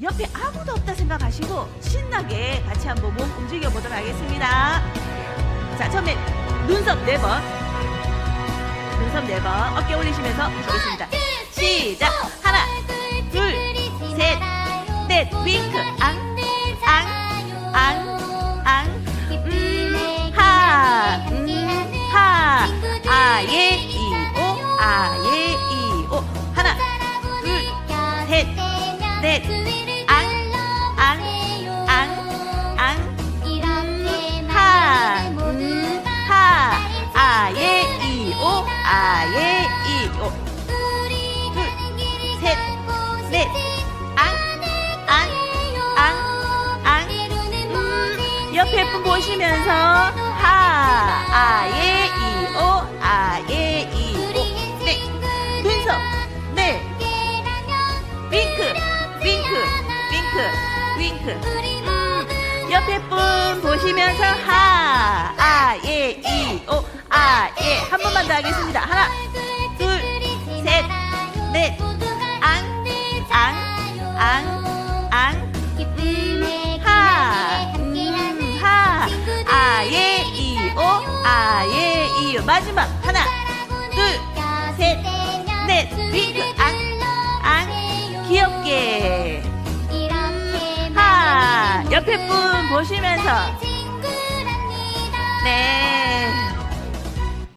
옆에 아무도 없다 생각하시고 신나게 같이 한번 몸 움직여 보도록 하겠습니다. 자, 처음에 눈썹 네 번. 눈썹 네 번. 어깨 올리시면서 하겠습니다. 시작. 하나, 둘, 셋, 넷. 윙크. 아, 예, 이, 오. 셋, 넷. 앙, 앙, 앙, 앙. 음, 옆에 분 보시면서 하, 아, 예, 이, 오. 아, 예, 이, 오. 네. 눈썹. 네. 윙크, 윙크, 윙크, 윙크. 음, 옆에 분 보시면서 하, 아, 예, 이, 오, 아, 예. 한 번만 더 하겠습니다. 하나, 둘, 셋, 넷. 앙, 앙, 앙, 앙. 음, 하, 음, 하. 아, 예, 이, 오, 아, 예, 이, 오. 마지막. 하나, 둘, 셋, 넷. 윙크, 앙, 앙. 귀엽게. 하, 옆에 분 보시면서. 네.